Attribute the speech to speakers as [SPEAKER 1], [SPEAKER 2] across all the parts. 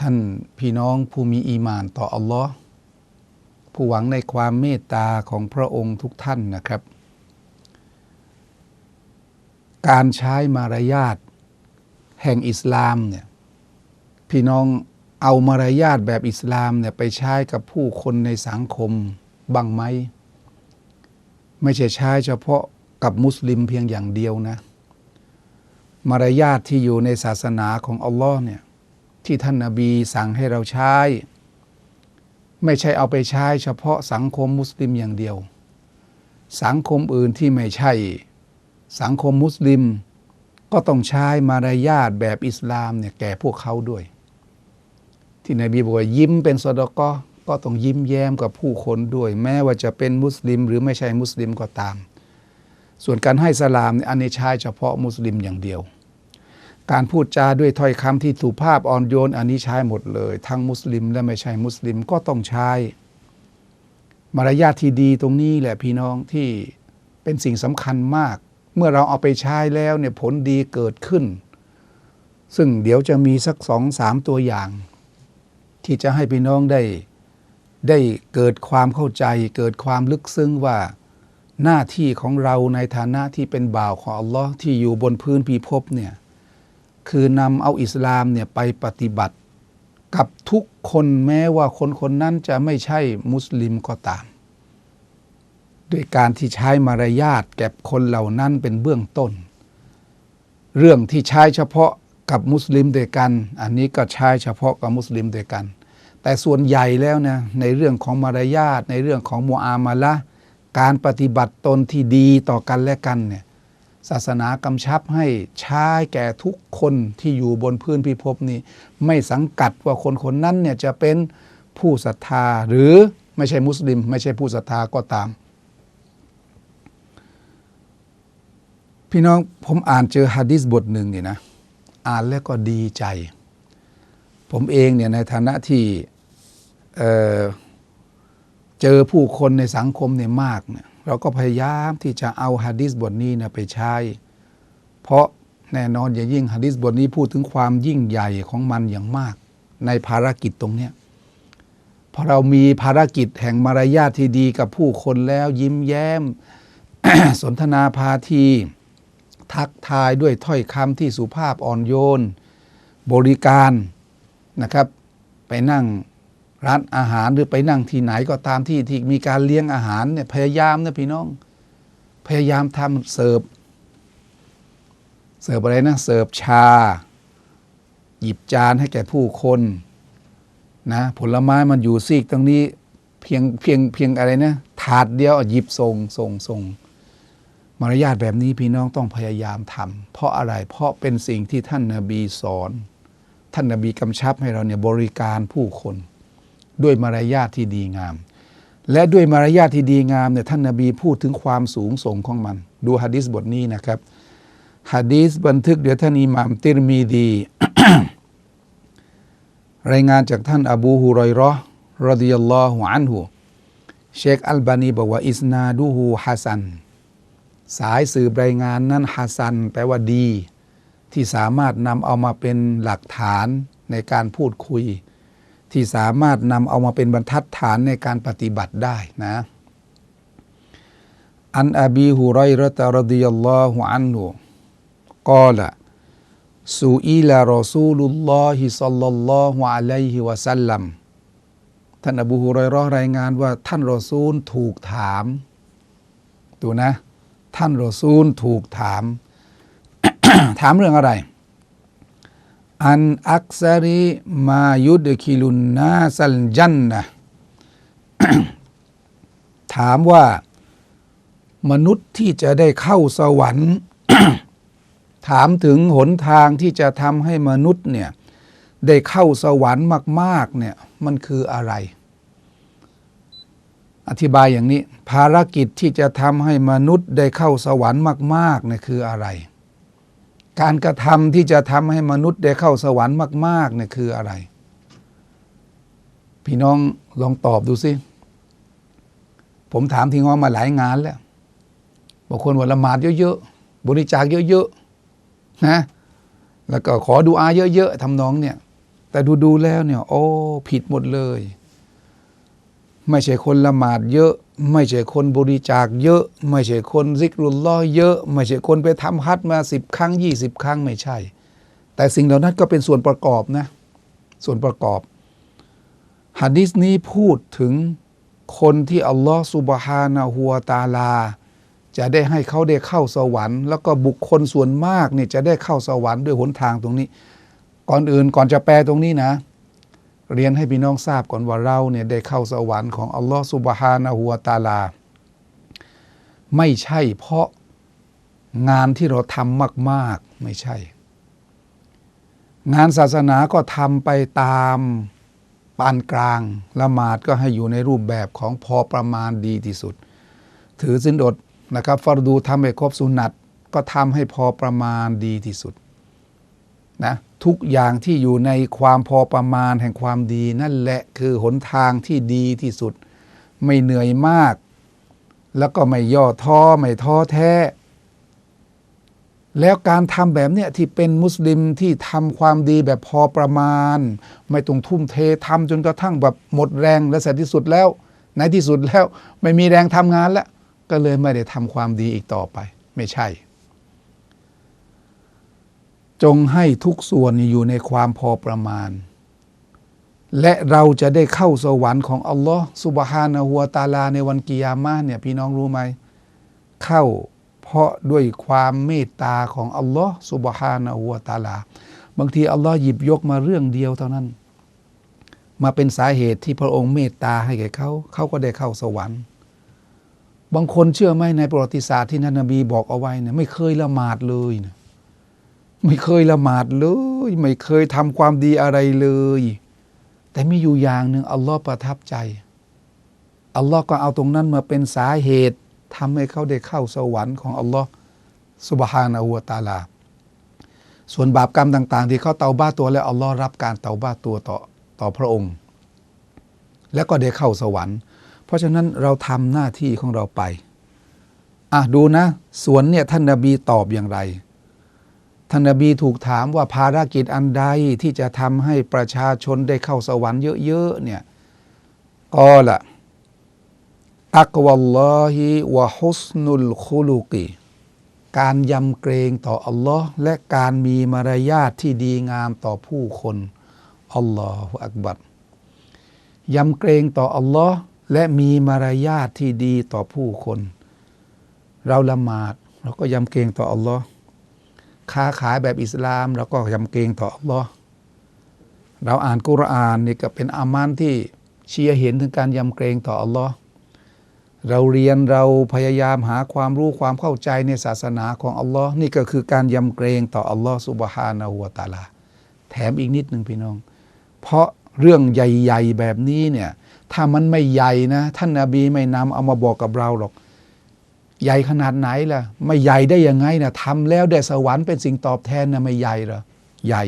[SPEAKER 1] ท่านพี่น้องผู้มีอีมานต่ออัลลอฮ์ผู้หวังในความเมตตาของพระองค์ทุกท่านนะครับ การใช้มารยาทแห่งอิสลามเนี่ยพี่น้องเอามารยาทแบบอิสลามเนี่ยไปใช้กับผู้คนในสังคมบ้างไหม ไม่ใช่ใช้เฉพาะกับมุสลิมเพียงอย่างเดียวนะ มารยาทที่อยู่ในศาสนาของอัลลอฮ์เนี่ย ที่ท่านนาบีสั่งให้เราใช้ ไม่ใช่เอาไปใช้เฉพาะสังคมมุสลิมอย่างเดียว สังคมอื่นที่ไม่ใช่ สังคมมุสลิม ก็ต้องใช้มารยาทแบบอิสลามเนี่ยแก่พวกเขาด้วย ที่นบีบอกว่ายิ้มเป็นสดก็ก็ต้องยิ้มแย้มกับผู้คนด้วย แม้ว่าจะเป็นมุสลิม หรือไม่ใช่มุสลิมก็ตาม ส่วนการให้สลามเนี่ยอันนี้ใช้เฉพาะมุสลิมอย่างเดียว การพูดจาด้วยถ้อยคำที่สุภาพอ่อนโยนอันนี้ใช้หมดเลย ทั้งมุสลิมและไม่ใช่มุสลิมก็ต้องใช้ มารยาทที่ดีตรงนี้แหละพี่น้องที่เป็นสิ่งสำคัญมาก เมื่อเราเอาไปใช้แล้วเนี่ยผลดีเกิดขึ้น ซึ่งเดี๋ยวจะมีสักสองสามตัวอย่าง ที่จะให้พี่น้องได้ได้เกิดความเข้าใจ เกิดความลึกซึ้งว่าหน้าที่ของเราในฐานะที่เป็นบ่าวของอัลลอฮ์ที่อยู่บนพื้นพิภพเนี่ย คือนำเอาอิสลามเนี่ยไปปฏิบัติ กับทุกคนแม้ว่าคนคนนั้นจะไม่ใช่มุสลิมก็ตาม ด้วยการที่ใช้มารยาทแก่คนเหล่านั้นเป็นเบื้องต้น เรื่องที่ใช้เฉพาะกับมุสลิมด้วยกัน อันนี้ก็ใช้เฉพาะกับมุสลิมด้วยกัน แต่ส่วนใหญ่แล้วนะในเรื่องของมารยาทในเรื่องของมูอามาละการปฏิบัติตนที่ดีต่อกันและกันเนี่ย ศาสนากำชับให้ใช้แก่ทุกคนที่อยู่บนพื้นพิภพนี้ ไม่สังกัดว่าคนคนนั้นเนี่ยจะเป็นผู้ศรัทธาหรือไม่ใช่มุสลิม ไม่ใช่ผู้ศรัทธาก็ตาม พี่น้องผมอ่านเจอฮะดิษบทหนึ่งนี่นะอ่านแล้วก็ดีใจ ผมเองเนี่ยในฐานะที่เเจอผู้คนในสังคมเนี่ยมากเนี่ย เราก็พยายามที่จะเอาฮะดิษบทนี้นะไปใช้ เพราะแน่นอนอย่างยิ่งฮะดิษบทนี้พูดถึงความยิ่งใหญ่ของมันอย่างมาก ในภารกิจตรงเนี้ยพอเรามีภารกิจแห่งมารยาทที่ดีกับผู้คนแล้วยิ้มแย้ม สนทนาพาที ทักทายด้วยถ้อยคำที่สุภาพอ่อนโยน บริการนะครับ ไปนั่ง ร้านอาหารหรือไปนั่งที่ไหนก็ตามที่ที่มีการเลี้ยงอาหารเนี่ยพยายามนะพี่น้อง พยายามทำเสิร์ฟเสิร์ฟอะไรนะเสิร์ฟชา หยิบจานให้แก่ผู้คนนะผลไม้มันอยู่ซีกตรงนี้เพียงเพียงเพียงอะไรนะถาดเดียวหยิบส่งส่งส่งมารยาทแบบนี้พี่น้องต้องพยายามทำเพราะอะไรเพราะเป็นสิ่งที่ท่านนาบีสอน ท่านนาบีกำชับให้เราเนี่ยบริการผู้คน ด้วยมารยาทที่ดีงาม และด้วยมารยาทที่ดีงามเนี่ยท่านนาบีพูดถึงความสูงส่งของมัน ดูฮะดิษบทนี้นะครับฮะดีษบันทึกเดี๋ยวท่านอิหม่ามติรมีดี รายงานจากท่านอบูฮุรอยราะห์รดิยัลลอฮุอันฮุเชคอัลบานีบอกว่าอิสนาดูฮูฮัสัน สายสืบรายงานนั้นฮัสัน แปลว่าดี ที่สามารถนำเอามาเป็นหลักฐานในการพูดคุย ที่สามารถนำเอามาเป็นบรรทัดฐานในการปฏิบัติได้นะอันอบีฮุไรรตะรดิยัลลอฮุอันฮุกอละสูอีลารอซูลุลลอฮิซัลลัลลอฮุอะลัยฮิวะสัลลัมท่านอบูฮุไรราะห์รายงานว่าท่านรอซูลถูกถามดูนะ ท่านรอซูลถูกถาม ถามเรื่องอะไร อันอักซริมายุดคิลุนนาสัลจันนะถามว่ามนุษย์ที่จะได้เข้าสวรรค์ ถามถึงหนทางที่จะทำให้มนุษย์เนี่ยได้เข้าสวรรค์มาก ๆ เนี่ยมันคืออะไร อธิบายอย่างนี้ ภารกิจที่จะทำให้มนุษย์ได้เข้าสวรรค์มากๆเนี่ยคืออะไร การกระทำที่จะทำให้มนุษย์ได้เข้าสวรรค์มากๆเนี่ยคืออะไร พี่น้องลองตอบดูสิผมถามทีงอมาหลายงานแล้วบางคนว่าละหมาดเยอะๆบริจาคเยอะๆนะแล้วก็ขอดูอาเยอะๆทำนองเนี่ย แต่ดูๆแล้วเนี่ย โอ้ ผิดหมดเลย ไม่ใช่คนละหมาดเยอะ ไม่ใช่คนบริจาคเยอะ ไม่ใช่คนซิกรุลลอฮ์เยอะ ไม่ใช่คนไปทำฮัจญ์มาสิบครั้งยี่สิบครั้งไม่ใช่ แต่สิ่งเหล่านั้นก็เป็นส่วนประกอบนะ ส่วนประกอบหะดิษนี้พูดถึงคนที่อัลลอฮ์สุบฮานะฮัวตาลา จะได้ให้เขาได้เข้าสวรรค์ แล้วก็บุคคลส่วนมากเนี่ยจะได้เข้าสวรรค์ด้วยหนทางตรงนี้ ก่อนอื่นก่อนจะแปลตรงนี้นะ เรียนให้พี่น้องทราบก่อนว่าเราเนี่ยได้เข้าสวรรค์ของอัลลอฮ์สุบฮานะฮัวตาลา ไม่ใช่เพราะงานที่เราทำมาก ๆ ไม่ใช่ งานศาสนาก็ทำไปตามปานกลางละหมาดก็ให้อยู่ในรูปแบบของพอประมาณดีที่สุด ถือสินอดนะครับฟารดูทำให้ครบสุนัตก็ทำให้พอประมาณดีที่สุด นะทุกอย่างที่อยู่ในความพอประมาณแห่งความดี นั่นแหละคือหนทางที่ดีที่สุด ไม่เหนื่อยมาก แล้วก็ไม่ย่อท้อไม่ท้อแท้ แล้วการทำแบบเนี้ยที่เป็นมุสลิมที่ทำความดีแบบพอประมาณ ไม่ต้องทุ่มเททำจนกระทั่งแบบหมดแรงและเสร็จที่สุดแล้วในที่สุดแล้วไม่มีแรงทำงานแล้ว ก็เลยไม่ได้ทำความดีอีกต่อไป ไม่ใช่ จงให้ทุกส่วนอยู่ในความพอประมาณ และเราจะได้เข้าสวรรค์ของอัลลอฮ์สุบฮานะฮัวตาลาในวันกิยามะเนี่ยพี่น้องรู้ไหม เข้าเพราะด้วยความเมตตาของอัลลอฮ์สุบฮานะฮูวตาลา บางทีอัลลอฮ์หยิบยกมาเรื่องเดียวเท่านั้น มาเป็นสาเหตุที่พระองค์เมตตาให้แก่เขา เขาก็ได้เข้าสวรรค์ บางคนเชื่อไหมในประวัติศาสตร์ที่ท่านนบีบอกเอาไว้เนี่ยไม่เคยละหมาดเลยนะ ไม่เคยละหมาดเลย ไม่เคยทำความดีอะไรเลย แต่มีอยู่อย่างหนึ่งอัลลอฮ์ประทับใจ อัลลอฮ์ก็เอาตรงนั้นมาเป็นสาเหตุทำให้เขาได้เข้าสวรรค์ของอัลลอฮ์สุบฮานะฮูวะตาลา ส่วนบาปกรรมต่าง ๆ ที่เขาเตาบ้าตัวแล้วอัลลอฮ์รับการเตาบ้าตัวต่อต่อพระองค์ แล้วก็ได้เข้าสวรรค์ เพราะฉะนั้นเราทำหน้าที่ของเราไปอะดูนะส่วนเนี่ยท่านนบีตอบอย่างไร ท่านนบีถูกถามว่าภารกิจอันใดที่จะทำให้ประชาชนได้เข้าสวรรค์เยอะๆเนี่ยก็ละตักวัลลอฮิวะฮุสนุลคุลุกีการยำเกรงต่ออัลลอฮ์และการมีมารยาทที่ดีงามต่อผู้คนอัลลอฮฺอักบัรยำเกรงต่ออัลลอฮ์และมีมารยาทที่ดีต่อผู้คน เราละหมาดเราก็ยำเกรงต่ออัลลอฮ์ ค้าขายแบบอิสลามเราก็ยำเกรงต่ออัลลอฮ์เราอ่านกุรอานนี่ก็เป็นอามานที่เชียร์เห็นถึงการยำเกรงต่ออัลลอฮ์เราเรียนเราพยายามหาความรู้ความเข้าใจในศาสนาของอัลลอฮ์นี่ก็คือการยำเกรงต่ออัลลอฮ์สุบฮานะฮูวตาลา แถมอีกนิดหนึ่งพี่น้อง เพราะเรื่องใหญ่ ๆ แบบนี้เนี่ยถ้ามันไม่ใหญ่นะ ท่านนาบีไม่นำเอามาบอกกับเราหรอก ใหญ่ขนาดไหนล่ะ ไม่ใหญ่ได้ยังไงนะทำแล้วได้สวรรค์เป็นสิ่งตอบแทนนะไม่ใหญ่หรอใหญ่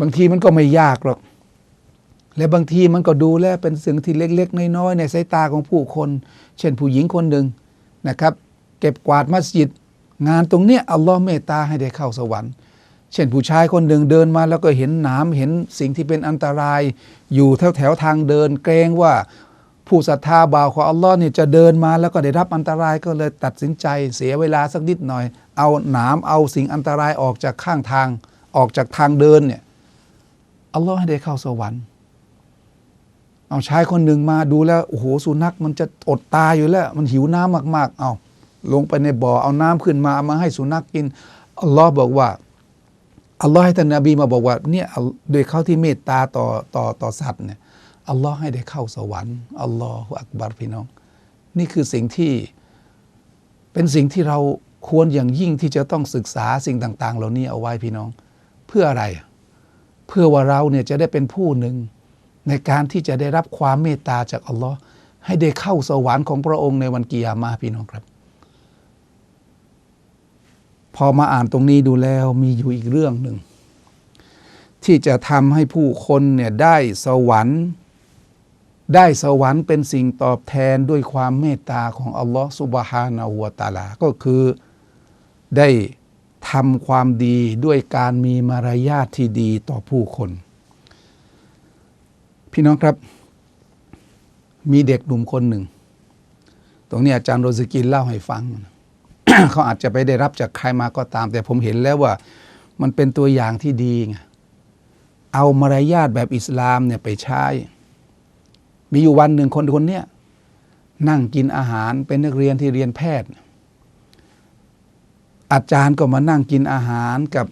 [SPEAKER 1] บางทีมันก็ไม่ยากหรอก และบางทีมันก็ดูแลเป็นสิ่งที่เล็ก ๆ น้อยๆในสายตาของผู้คน เช่นผู้หญิงคนหนึ่งนะครับ เก็บกวาดมัสยิด งานตรงเนี้ยอัลลอฮ์เมตตาให้ได้เข้าสวรรค์ เช่นผู้ชายคนหนึ่งเดินมาแล้วก็เห็นหนามเห็นสิ่งที่เป็นอันตราย อยู่แถวแถวๆทางเดินเกรงว่า ผู้ศรัทธาบ่าวของอัลลอฮ์เนี่ยจะเดินมาแล้วก็ได้รับอันตรายก็เลยตัดสินใจเสียเวลาสักนิดหน่อย เอาหนามเอาสิ่งอันตรายออกจากข้างทางออกจากทางเดินเนี่ยอัลลอฮ์ให้ได้เข้าสวรรค์เอาชายคนหนึ่งมาดูแล้วโอ้โหสุนัขมันจะอดตายอยู่แล้ว มันหิวน้ำมาก ๆ เอาลงไปในบ่อเอาน้ำขึ้นมาเอามาให้สุนัขกินอัลลอฮ์บอกว่าอัลลอฮ์ให้ท่านนบีมาบอกว่าเนี่ยอัลโดยเขาที่เมตตาต่อต่อต่อสัตว์เนี่ย อัลลอฮ์ให้ได้เข้าสวรรค์อัลลอฮฺอักบัรพี่น้อง นี่คือสิ่งที่เป็นสิ่งที่เราควรอย่างยิ่งที่จะต้องศึกษาสิ่งต่าง ๆ เหล่านี้เอาไว้พี่น้อง เพื่ออะไร เพื่อว่าเราเนี่ยจะได้เป็นผู้หนึ่งในการที่จะได้รับความเมตตาจากอัลลอฮ์ให้ได้เข้าสวรรค์ของพระองค์ในวันกิยามะห์พี่น้องครับ พอมาอ่านตรงนี้ดูแล้วมีอยู่อีกเรื่องหนึ่งที่จะทำให้ผู้คนเนี่ยได้สวรรค์ ได้สวรรค์เป็นสิ่งตอบแทนด้วยความเมตตาของอัลลอฮ์สุบฮานาหัวตะอาลา ก็คือได้ทำความดีด้วยการมีมารยาทที่ดีต่อผู้คน พี่น้องครับ มีเด็กหนุ่มคนหนึ่ง ตรงนี้อาจารย์โรสกินเล่าให้ฟัง เขาอาจจะไปได้รับจากใครมาก็ตาม แต่ผมเห็นแล้วว่ามันเป็นตัวอย่างที่ดีไงเอามารยาทแบบอิสลามเนี่ยไปใช้ มีอยู่วันหนึ่งคนคนเนี้ยนั่งกินอาหารเป็นนักเรียนที่เรียนแพทย์ อาจารย์ก็มานั่งกินอาหารกับ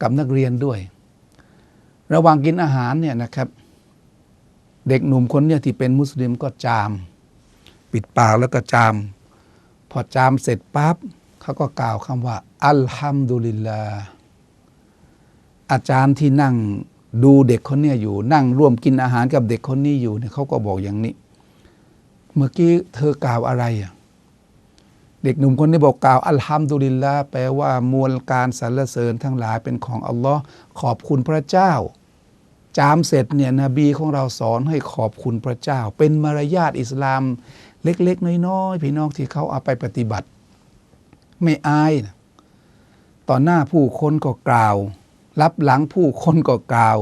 [SPEAKER 1] กับนักเรียนด้วย ระหว่างกินอาหารเนี่ยนะครับ เด็กหนุ่มคนเนี่ยที่เป็นมุสลิมก็จาม ปิดปากแล้วก็จาม พอจามเสร็จปั๊บเขาก็กล่าวคำว่า อัลฮัมดุลิลลาอาจารย์ที่นั่ง ดูเด็กคนเนี้ยอยู่ นั่งร่วมกินอาหารกับเด็กคนนี้อยู่เนี่ยเขาก็บอกอย่างนี้ เมื่อกี้เธอกล่าวอะไรอะเด็กหนุ่มคนนี้บอกกล่าวอัลฮัมดุลิลลาห์แปลว่ามวลการสรรเสริญทั้งหลายเป็นของอัลลอฮ์ขอบคุณพระเจ้า จามเสร็จเนี่ยนบีของเราสอนให้ขอบคุณพระเจ้า เป็นมารยาทอิสลามเล็ก ๆ น้อยๆพี่น้องที่เขาเอาไปปฏิบัติ ไม่อายนะต่อหน้าผู้คนก็กล่าว รับหลังผู้คนก็กล่าว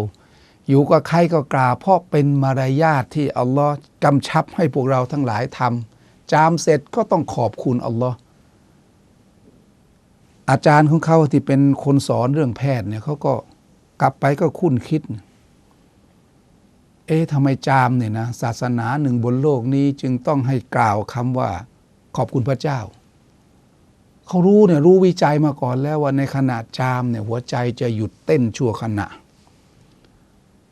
[SPEAKER 1] อยู่กับใครก็กล่าว เพราะเป็นมารยาทที่อัลลอฮ์กำชับให้พวกเราทั้งหลายทำจามเสร็จก็ต้องขอบคุณอัลลอฮ์อาจารย์ของเขาที่เป็นคนสอนเรื่องแพทย์เนี่ยเขาก็กลับไปก็คุ้นคิด เอ๊ะทำไมจามเนี่ยนะศาสนาหนึ่งบนโลกนี้จึงต้องให้กล่าวคำว่าขอบคุณพระเจ้า เขารู้เนี่ยรู้วิจัยมาก่อนแล้วว่าในขณะจามเนี่ยหัวใจจะหยุดเต้นชั่วขณะ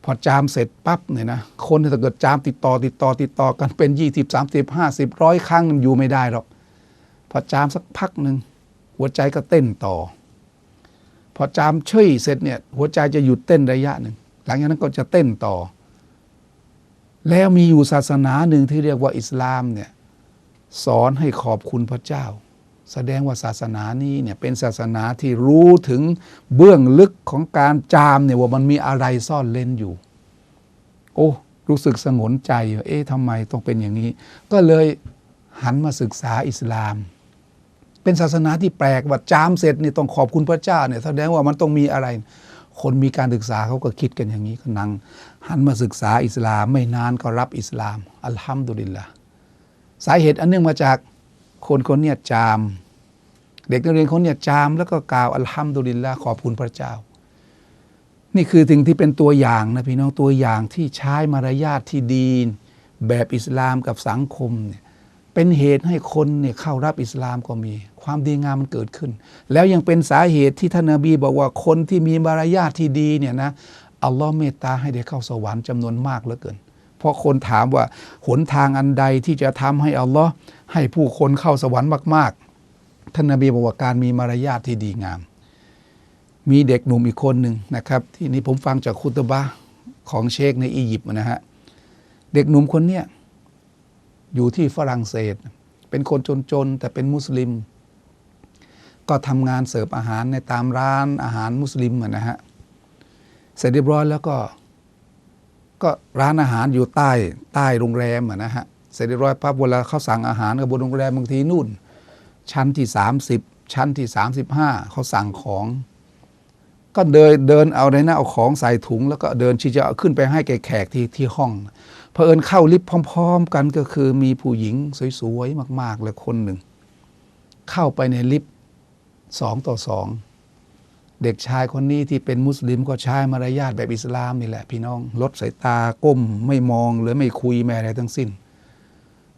[SPEAKER 1] พอจามเสร็จปั๊บเนี่ยนะคนถ้าเกิดจามติดต่อติดต่อติดต่อกันเป็นยี่สิบสามสิบห้าสิบร้อยครั้งมันอยู่ไม่ได้หรอกพอจามสักพักหนึ่งหัวใจก็เต้นต่อ พอจามเฉยเสร็จเนี่ยหัวใจจะหยุดเต้นระยะหนึ่งหลังจากนั้นก็จะเต้นต่อ แล้วมีอยู่ศาสนาหนึ่งที่เรียกว่าอิสลามเนี่ยสอนให้ขอบคุณพระเจ้า แสดงว่าศาสนานี้เนี่ยเป็นศาสนาที่รู้ถึงเบื้องลึกของการจามเนี่ยว่ามันมีอะไรซ่อนเล่นอยู่ โอ้รู้สึกสงนใจว่าเอ๊ะทำไมต้องเป็นอย่างนี้ ก็เลยหันมาศึกษาอิสลาม เป็นศาสนาที่แปลกว่าจามเสร็จเนี่ยต้องขอบคุณพระเจ้าเนี่ยแสดงว่ามันต้องมีอะไร คนมีการศึกษาเขาก็คิดกันอย่างนี้ก็นั่งหันมาศึกษาอิสลามไม่นานก็รับอิสลาม อัลฮัมดุลิลละสาเหตุอันเนื่องมาจาก คนคนเนี้ยจาม เด็กนักเรียนคนเนี้ยจาม แล้วก็กล่าวอัลฮัมดุลิลละขอบคุณพระเจ้า นี่คือสิ่งที่เป็นตัวอย่างนะพี่น้องตัวอย่างที่ใช้มารยาทที่ดีแบบอิสลามกับสังคมเนี่ยเป็นเหตุให้คนเนี่ยเข้ารับอิสลามก็มี ความดีงามมันเกิดขึ้น แล้วยังเป็นสาเหตุที่ท่านนบีบอกว่าคนที่มีมารยาทที่ดีเนี่ยนะอัลลอฮ์เมตตาให้ได้เข้าสวรรค์จำนวนมากเหลือเกิน เพราะคนถามว่าหนทางอันใดที่จะทำให้อัลลอฮ์ให้ผู้คนเข้าสวรรค์มาก ๆ ท่านนบีบอกว่าการมีมารยาทที่ดีงาม มีเด็กหนุ่มอีกคนหนึ่งนะครับ ที่นี้ผมฟังจากคุตบะของเชคในอียิปต์นะฮะเด็กหนุ่มคนเนี้ยอยู่ที่ฝรั่งเศส เป็นคนจนๆแต่เป็นมุสลิม ก็ทำงานเสิร์ฟอาหารในตามร้านอาหารมุสลิมอะนะฮะเสร็จเรียบร้อยแล้วก็ ก็ร้านอาหารอยู่ใต้ใต้โรงแรมะนะฮะเสร็จเรียบร้อยปั๊บเวลาเขาสั่งอาหารกับบนโรงแรมบางทีนู่น ชั้นที่ 30 ชั้นที่ 35เขาสั่งของ ก็เดินเดินเอาในหน้าเอาของใส่ถุง แล้วก็เดินที่จะขึ้นไปให้แกแขกที่ที่ห้องเผอิญเข้าลิฟต์พร้อม ๆ กันก็คือมีผู้หญิงสวยๆมาก ๆเลยคนหนึ่ง เข้าไปในลิฟต์สองต่อสอง เด็กชายคนนี้ที่เป็นมุสลิมก็ใช้มารยาทแบบอิสลามนี่แหละ พี่น้องลดสายตาก้มไม่มองหรือไม่คุยแม่อะไรทั้งสิ้น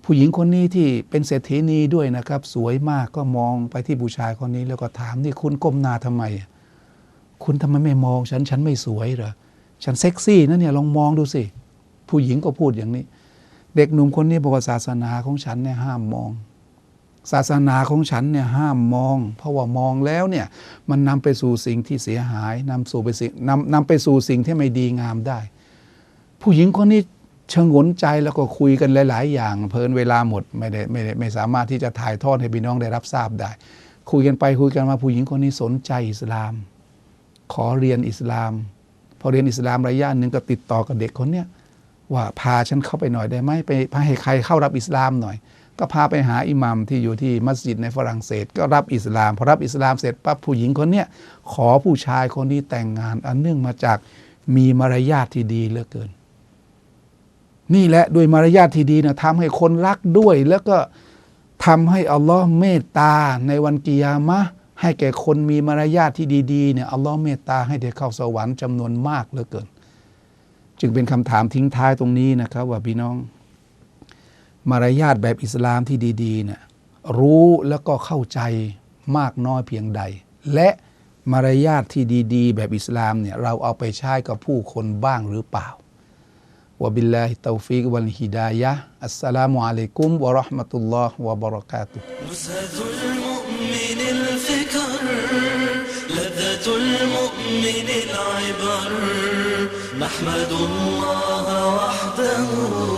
[SPEAKER 1] ผู้หญิงคนนี้ที่เป็นเศรษฐีนีด้วยนะครับ สวยมากก็มองไปที่ผู้ชายคนนี้ แล้วก็ถามนี่คุณก้มหน้าทำไม คุณทำไมไม่มองฉันฉันไม่สวยเหรอฉันเซ็กซี่นะเนี่ยลองมองดูสิผู้หญิงก็พูดอย่างนี้ เด็กหนุ่มคนนี้บอกว่าศาสนาของฉันเนี่ยห้ามมอง ศาสนาของฉันเนี่ยห้ามมอง เพราะว่ามองแล้วเนี่ยมันนำไปสู่สิ่งที่เสียหายนำสู่ไปสิ่งนำนำไปสู่สิ่งที่ไม่ดีงามได้ ผู้หญิงคนนี้ชงนใจแล้วก็คุยกันหลาย ๆ อย่าง เพลินเวลาหมดไม่ได้ไม่ได้ไม่สามารถที่จะถ่ายทอดให้พี่น้องได้รับทราบได้ คุยกันไปคุยกันมาผู้หญิงคนนี้สนใจอิสลาม ขอเรียนอิสลาม พอเรียนอิสลามระยะหนึ่งก็ติดต่อกับเด็กคนเนี้ยว่าพาฉันเข้าไปหน่อยได้ไหมไปพาให้ใครเข้ารับอิสลามหน่อย ก็พาไปหาอิหมัมที่อยู่ที่มัสยิดในฝรั่งเศส ก็รับอิสลามพอรับอิสลามเสร็จปั๊บผู้หญิงคนเนี้ยขอผู้ชายคนนี้แต่งงาน อันเนื่องมาจากมีมารยาทที่ดีเหลือเกิน นี่แหละด้วยมารยาทที่ดีนะทำให้คนรักด้วย แล้วก็ทำให้อัลลอฮ์เมตตาในวันกิยามะให้แก่คนมีมารยาทที่ดีๆเนี่ยอัลลอฮ์เมตตาให้ได้เข้าสวรรค์จำนวนมากเหลือเกิน จึงเป็นคำถามทิ้งท้ายตรงนี้นะครับ ว่าพี่น้อง มารยาทแบบอิสลามที่ดีๆเนี่ยรู้แล้วก็เข้าใจมากน้อยเพียงใด และมารยาทที่ดีๆ แบบอิสลามเนี่ยเราเอาไปใช้กับผู้คนบ้างหรือเปล่าวะบิลลาฮิตอฟิกวัลฮิดายะฮ์อัสสลามุอะลัยกุมวะเราะห์มะตุลลอฮ์วะบะเราะกาตุฮ์
[SPEAKER 2] نزهة المؤمن الفكر لذة المؤمن العبر نحمد الله وحده